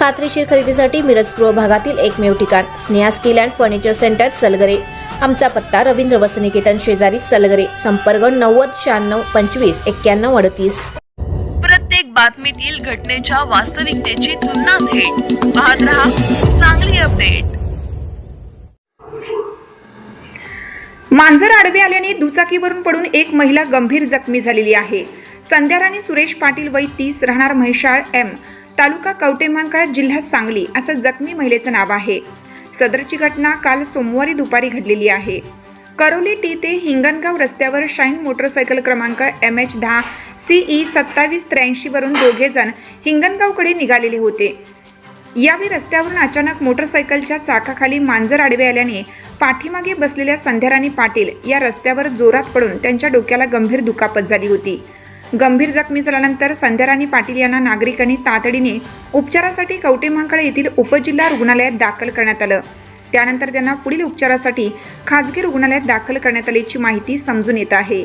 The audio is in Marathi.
खात्रीशीर खरेदीसाठी मिरज पूर्व भागातील एकमेव ठिकाण Sneha steel and furniture centre Salgare. आमचा पत्ता रवींद्र वसनिकेतन शेजारी सलगरे संपर्क नव्वद शहाण्णव पंचवीस एक्क्याण्णव अडतीस. प्रत्येक बातमीतील घटनेच्या वास्तविकतेची तुलना थेट. पाहत रहा चांगली अपडेट. मांजर आडवे आल्याने दुचाकीवरून पडून एक महिला गंभीर जखमी झालेली आहे. संध्याराणी सुरेश पाटील वय तीस राहणार म्हैसाळ एम. तालुका कवटेमांकाळ जिल्हा सांगली असं जखमी महिलेचं नाव आहे. सदरची घटना काल सोमवारी दुपारी घडलेली आहे. करोली टी ते हिंगणगाव रस्त्यावर शाईन मोटरसायकल क्रमांक एम एच दहा सीई सत्तावीस त्र्याऐंशीवरून दोघेजण हिंगणगावकडे निघालेले होते. यावेळी रस्त्यावरून अचानक मोटरसायकलच्या चाकाखाली मांजर आडवे आल्याने पाठीमागे बसलेल्या संध्याराणी पाटील या रस्त्यावर जोरात पडून त्यांच्या डोक्याला गंभीर दुखापत झाली होती. गंभीर जखमी झाल्यानंतर संध्याराणी पाटील यांना नागरिकांनी तातडीने उपचारासाठी कवटेमहांकाळ येथील उपजिल्हा रुग्णालयात दाखल करण्यात आलं. त्यानंतर त्यांना पुढील उपचारासाठी खाजगी रुग्णालयात दाखल करण्यात आल्याची माहिती समजून येत आहे.